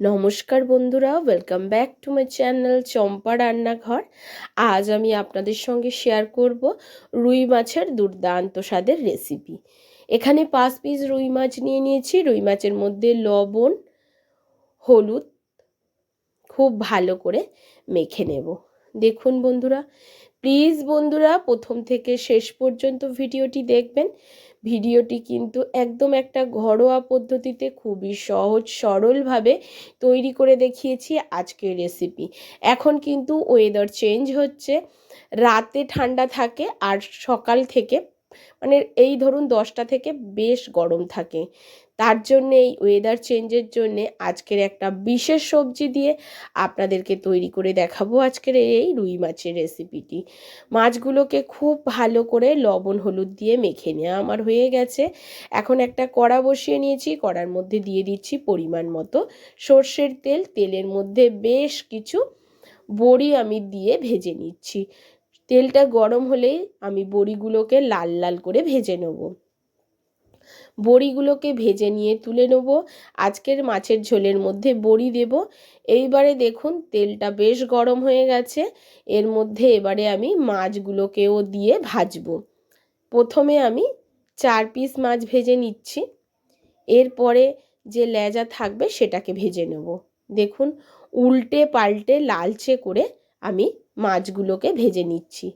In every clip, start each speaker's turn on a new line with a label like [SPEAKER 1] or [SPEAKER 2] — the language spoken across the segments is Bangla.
[SPEAKER 1] নমস্কার বন্ধুরা welcome back to my channel Champa Rannaghar. আজ আমি আপনাদের সঙ্গে শেয়ার করব রুই মাছের দুর্দান্ত স্বাদের রেসিপি এখানে পাঁচ পিস রুই মাছ নিয়ে নিয়েছি। রুই মাছের মধ্যে লবণ, হলুদ, খুব ভালো করে মেখে নেব। দেখুন বন্ধুরা প্লিজ বন্ধুরা প্রথম থেকে শেষ পর্যন্ত ভিডিওটি দেখবেন। ভিডিওটি কিন্তু একদম একটা ঘরোয়া পদ্ধতিতে খুবই সহজ, সরলভাবে তৈরি করে দেখিয়েছি আজকের রেসিপি এখন কিন্তু ওয়েদার চেঞ্জ হচ্ছে, রাতে ঠান্ডা থাকে আর সকাল থেকে মানে এই ধরুন দশটা থেকে বেশ গরম থাকে। তার জন্যে, এই ওয়েদার চেঞ্জের জন্যে আজকের একটা বিশেষ সবজি দিয়ে আপনাদেরকে তৈরি করে দেখাবো আজকের এই রুই মাছের রেসিপিটি মাছগুলোকে খুব ভালো করে লবণ, হলুদ দিয়ে মেখে নেওয়া আমার হয়ে গেছে। এখন একটা কড়া বসিয়ে নিয়েছি, কড়ার মধ্যে দিয়ে দিচ্ছি পরিমাণ মতো সর্ষের তেল। তেলের মধ্যে বেশ কিছু বড়ি আমি দিয়ে ভেজে নিচ্ছি। তেলটা গরম হলেই আমি বড়িগুলোকে লাল লাল করে ভেজে নেব। বড়িগুলোকে ভেজে নিয়ে তুলে নেব। আজকের মাছের ঝোলের মধ্যে বড়ি দেব। এইবারে দেখুন, তেলটা বেশ গরম হয়ে গেছে। এর মধ্যে এবারে আমি মাছগুলোকেও দিয়ে ভাজবো। প্রথমে আমি চার পিস মাছ ভেজে নিচ্ছি। এরপরে যে লেজা থাকবে সেটাকে ভেজে নেব। দেখুন, উল্টে পাল্টে লালচে করে আমি মাছগুলোকে ভেজে নিচ্ছি।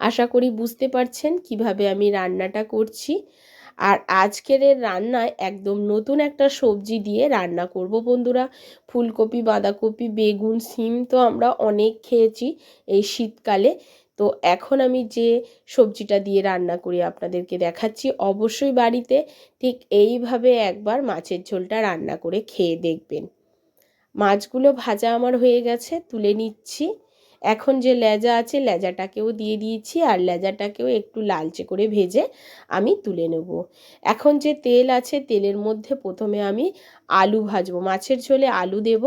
[SPEAKER 1] আশা করি বুঝতে পারছেন কীভাবে আমি রান্নাটা করছি। আর আজকের রান্নায় একদম নতুন একটা সবজি দিয়ে রান্না করব বন্ধুরা। ফুলকপি, বাঁধাকপি, বেগুন, সিম তো আমরা অনেক খেয়েছি এই শীতকালে। তো এখন আমি যে সবজিটা দিয়ে রান্না করি আপনাদেরকে দেখাচ্ছি। অবশ্যই বাড়িতে ঠিক এইভাবে একবার মাছের ঝোলটা রান্না করে খেয়ে দেখবেন। মাছগুলো ভাজা আমার হয়ে গেছে, তুলে নিচ্ছি। এখন যে লেজা আছে লেজাটাকেও দিয়ে দিয়েছি আর লেজাটাকেও একটু লালচে করে ভেজে আমি তুলে নেব। এখন যে তেল আছে তেলের মধ্যে প্রথমে আমি আলু ভাজবো। মাছের ঝোলে আলু দেব।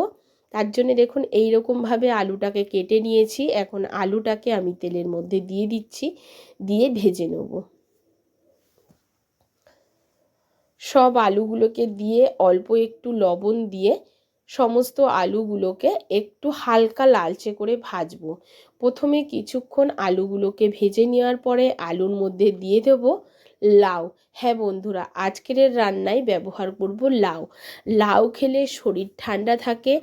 [SPEAKER 1] তার জন্য দেখুন এই রকমভাবে আলুটাকে কেটে নিয়েছি। এখন আলুটাকে আমি তেলের মধ্যে দিয়ে দিচ্ছি, দিয়ে ভেজে নেব। সব আলুগুলোকে দিয়ে অল্প একটু লবণ দিয়ে সমস্ত আলুগুলোকে একটু হালকা লালচে করে ভাজবো। প্রথমে কিছুক্ষণ আলুগুলোকে ভেজে নেওয়ার পরে আলুর মধ্যে দিয়ে দেবো। লাউ। হ্যাঁ বন্ধুরা, আজকের রান্নায় ব্যবহার করব লাউ। লাউ খেলে শরীর ঠান্ডা থাকে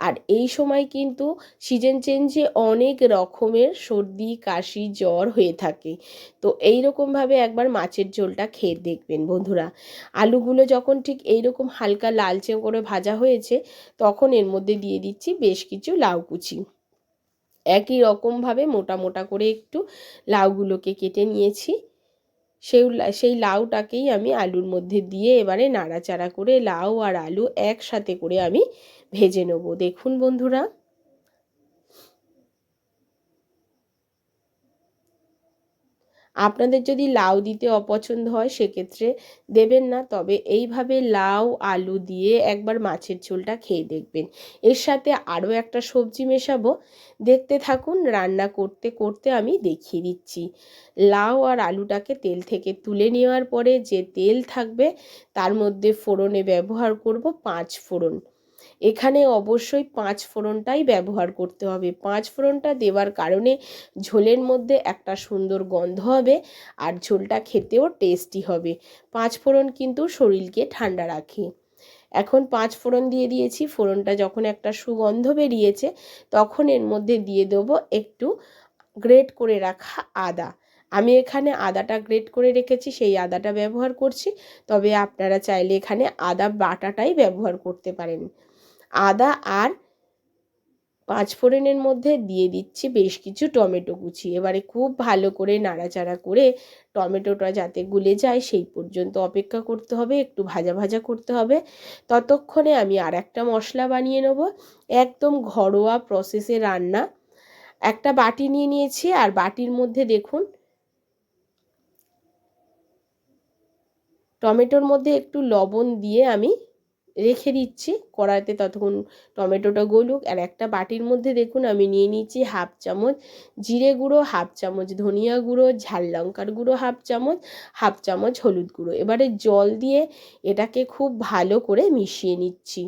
[SPEAKER 1] আর এই সময় কিন্তু সিজন চেঞ্জে অনেক রকমের সর্দি, কাশি, জ্বর হয়ে থাকে। তো এই রকমভাবে একবার মাছের ঝোলটা খেয়ে দেখবেন বন্ধুরা। আলুগুলো যখন ঠিক এই রকম হালকা লালচে করে ভাজা হয়েছে, তখন এর মধ্যে দিয়ে দিচ্ছি বেশ কিছু লাউ কুচি। একই রকমভাবে মোটা মোটা করে একটু লাউগুলোকে কেটে নিয়েছি। সেই সেই লাউটাকেই আমি আলুর মধ্যে দিয়ে এবারে নাড়াচাড়া করে লাউ আর আলু একসাথে করে আমি ভেজে নেব। দেখুন বন্ধুরা। আপনাদের যদি লাউ দিতে অপছন্দ হয়, সেক্ষেত্রে দেবেন না। তবে এইভাবে লাউ, আলু দিয়ে একবার মাছের ঝোলটা খেয়ে দেখবেন। এর সাথে আরও একটা সবজি মেশাবো। দেখতে থাকুন, রান্না করতে করতে আমি দেখিয়ে দিচ্ছি। লাউ আর আলুটাকে তেল থেকে তুলে নেওয়ার পরে যে তেল থাকবে, তার মধ্যে ফোড়নে ব্যবহার করব পাঁচ ফোড়ন। এখানে অবশ্যই পাঁচ ফোড়নটাই ব্যবহার করতে হবে। পাঁচ ফোড়নটা দেওয়ার কারণে ঝোলের মধ্যে একটা সুন্দর গন্ধ হবে আর ঝোলটা খেতেও টেস্টি হবে। পাঁচ ফোড়ন কিন্তু শরীরকে ঠান্ডা রাখে। এখন পাঁচ ফোড়ন দিয়ে দিয়েছি। ফোড়নটা যখন একটা সুগন্ধ বেরিয়েছে, তখন এর মধ্যে দিয়ে দেবো একটু গ্রেট করে রাখা আদা। আমি এখানে আদাটা গ্রেট করে রেখেছি, সেই আদাটা ব্যবহার করছি। তবে আপনারা চাইলে এখানে আদা বাটাটাই ব্যবহার করতে পারেন। আদা আর পাঁচফোড়নের মধ্যে দিয়ে দিচ্ছি বেশ কিছু টমেটো কুচি। এবারে খুব ভালো করে নাড়াচাড়া করে টমেটোটা যাতে গুলে যায় সেই পর্যন্ত অপেক্ষা করতে হবে, একটু ভাজা ভাজা করতে হবে। ততক্ষণে আমি আর একটা মশলা বানিয়ে নেব। একদম ঘরোয়া প্রসেসে রান্না। একটা বাটি নিয়ে নিয়েছি, আর বাটির মধ্যে দেখুন, টমেটোর মধ্যে একটু লবণ দিয়ে আমি রেখে দিচ্ছি। কড়াইতে ততক্ষণ টমেটোটা গলুক। আর একটা বাটির মধ্যে দেখুন, আমি নিয়ে নিচ্ছি হাফ চামচ জিরে গুঁড়ো, হাফ চামচ ধনিয়া গুঁড়ো, ঝাল লঙ্কার গুঁড়ো, হাফ চামচ হাফ চামচ হলুদ গুঁড়ো। এবারে জল দিয়ে এটাকে খুব ভালো করে মিশিয়ে নিচ্ছি।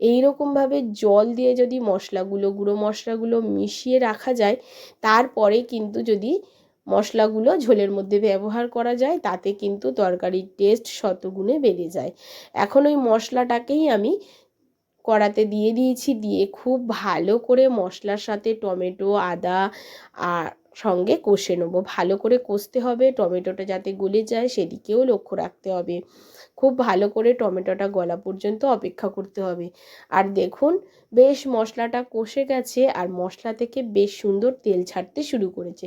[SPEAKER 1] এই রকমভাবে জল দিয়ে যদি মশলাগুলো, গুঁড়ো মশলাগুলো মিশিয়ে রাখা যায়, তারপরে কিন্তু যদি মশলাগুলো ঝোলের মধ্যে ব্যবহার করা যায়, তাতে কিন্তু তরকারির টেস্ট শতগুণে বেড়ে যায়। এখন ওই মশলাটাকেই আমি কড়াতে দিয়ে দিয়েছি, দিয়ে খুব ভালো করে মশলার সাথে টমেটো, আদা, আর সঙ্গে কষে নেব। ভালো করে কষতে হবে, টমেটোটা যাতে গলে যায় সেদিকেও লক্ষ্য রাখতে হবে। খুব ভালো করে টমেটোটা গলা পর্যন্ত অপেক্ষা করতে হবে। আর দেখুন, বেশ মশলাটা কষে গেছে আর মশলা থেকে বেশ সুন্দর তেল ছাড়তে শুরু করেছে।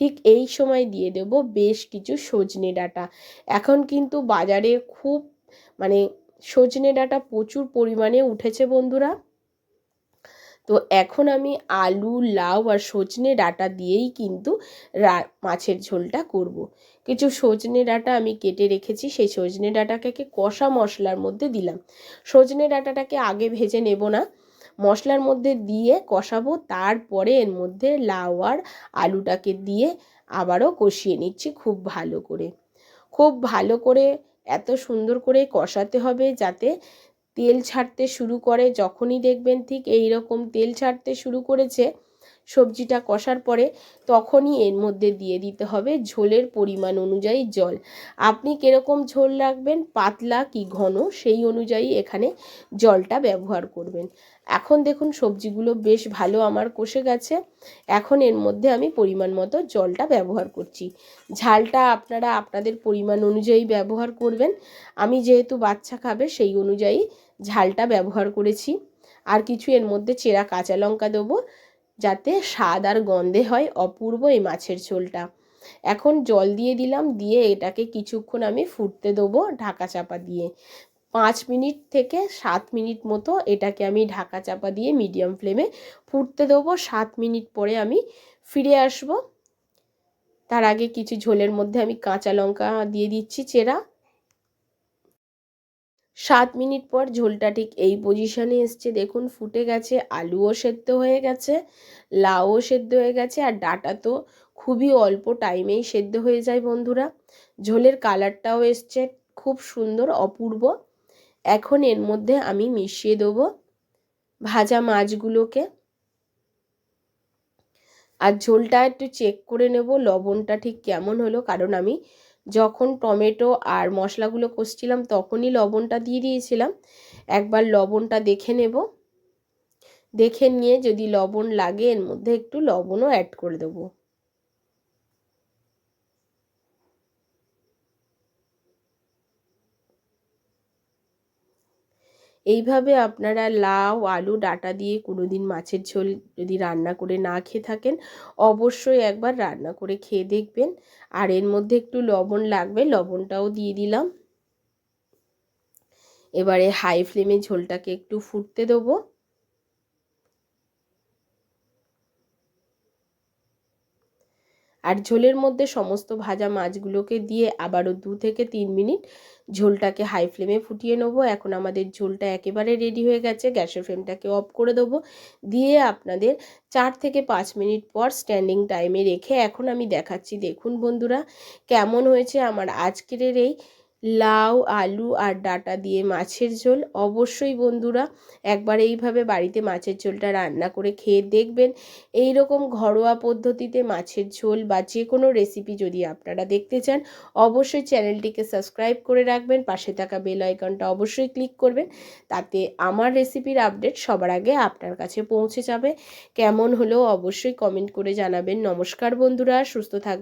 [SPEAKER 1] ঠিক এই সময় দিয়ে দেব বেশ কিছু সজনে ডাঁটা। এখন কিন্তু বাজারে খুব মানে সজনে ডাঁটা প্রচুর পরিমাণে উঠেছে বন্ধুরা। তো এখন আমি আলু, লাউ আর সজনে ডাঁটা দিয়েই কিন্তু মাছের ঝোলটা করব। কিছু সজনে ডাঁটা আমি কেটে রেখেছি, সেই সজনে ডাঁটাকে কষা মশলার মধ্যে দিলাম সজনে ডাঁটাটাকে আগে ভেজে নেব না, মশলার মধ্যে দিয়ে কষাবো, তারপরে এর মধ্যে লাউ আর আলুটাকে দিয়ে আবারও কষিয়ে নিচ্ছি খুব ভালো করে খুব ভালো করে, এত সুন্দর করে কষাতে হবে যাতে তেল ছাড়তে শুরু করে যখনই দেখবেন ঠিক এই রকম তেল ছাড়তে শুরু করেছে সবজিটা কষার পরে তখনই এর মধ্যে দিয়ে দিতে হবে ঝোলের পরিমাণ অনুযায়ী জল। আপনি কীরকম ঝোল রাখবেন, পাতলা কি ঘন, সেই অনুযায়ী এখানে জলটা ব্যবহার করবেন। এখন দেখুন সবজিগুলো বেশ ভালো আমার কষে গেছে। এখন এর মধ্যে আমি পরিমাণ মতো জলটা ব্যবহার করছি। ঝালটা আপনারা আপনাদের পরিমাণ অনুযায়ী ব্যবহার করবেন। আমি যেহেতু বাচ্চা খাবে, সেই অনুযায়ী ঝালটা ব্যবহার করেছি। আর কিছু এর মধ্যে চেরা কাঁচা লঙ্কা দেবো যাতে স্বাদ আর গন্ধে হয় অপূর্ব এই মাছের ঝোলটা। এখন জল দিয়ে দিলাম, দিয়ে এটাকে কিছুক্ষণ আমি ফুটতে দেবো ঢাকা চাপা দিয়ে। পাঁচ মিনিট থেকে সাত মিনিট মতো এটাকে আমি ঢাকা চাপা দিয়ে মিডিয়াম ফ্লেমে ফুটতে দেবো। সাত মিনিট পরে আমি ফিরে আসব। তার আগে কিছু ঝোলের মধ্যে আমি কাঁচা লঙ্কা দিয়ে দিচ্ছি, চেরা। সাত মিনিট পর ঝোলটা ঠিক এই পজিশনে এসছে। দেখুন, ফুটে গেছে, আলুও সেদ্ধ হয়ে গেছে, লাউও সেদ্ধ হয়ে গেছে, আর ডাটা তো খুবই অল্প টাইমেই সেদ্ধ হয়ে যায় বন্ধুরা। ঝোলের কালারটাও এসছে খুব সুন্দর, অপূর্ব। এখন এর মধ্যে আমি মিশিয়ে দেবো ভাজা মাছগুলোকে। আর ঝোলটা একটু চেক করে নেব, লবণটা ঠিক কেমন হলো, কারণ আমি যখন টমেটো আর মশলাগুলো কষছিলাম, তখনই লবণটা দিয়ে দিয়েছিলাম। একবার লবণটা দেখে নেব। দেখে নিয়ে যদি লবণ লাগে, এর মধ্যে একটু লবণও অ্যাড করে দেবো। এইভাবে আপনারা লাউ, আলু, ডাটা দিয়ে কোনো দিন মাছের ঝোল যদি রান্না করে না খেয়ে থাকেন, অবশ্যই একবার রান্না করে খেয়ে দেখবেন। আর এর মধ্যে একটু লবণ লাগবে, লবণটাও দিয়ে দিলাম। এবারে হাই ফ্লেমে ঝোলটাকে একটু ফুটতে দেবো। আর ঝোলের মধ্যে সমস্ত ভাজা মাছগুলোকে দিয়ে আবারও দু থেকে তিন মিনিট ঝোলটাকে হাই ফ্লেমে ফুটিয়ে নেব। এখন আমাদের ঝোলটা একেবারে রেডি হয়ে গেছে। গ্যাসের ফ্লেমটাকে অফ করে দেবো। দিয়ে আপনাদের চার থেকে পাঁচ মিনিট পর স্ট্যান্ডিং টাইমে রেখে এখন আমি দেখাচ্ছি। দেখুন বন্ধুরা, কেমন হয়েছে আমার আজকের এই লাউ, আলু আর ডাটা দিয়ে মাছের ঝোল। অবশ্যই বন্ধুরা একবার এইভাবে বাড়িতে মাছের ঝোলটা রান্না করে খেয়ে দেখবেন। এই রকম ঘরোয়া পদ্ধতিতে মাছের ঝোল বা যে কোনো রেসিপি যদি আপনারা দেখতে চান, অবশ্যই চ্যানেলটিকে সাবস্ক্রাইব করে রাখবেন, পাশে থাকা বেল আইকনটা অবশ্যই ক্লিক করবেন। তাতে আমার রেসিপির আপডেট সবার আগে আপনার কাছে পৌঁছে যাবে। কেমন হলেও অবশ্যই কমেন্ট করে জানাবেন। নমস্কার বন্ধুরা, সুস্থ থাকবেন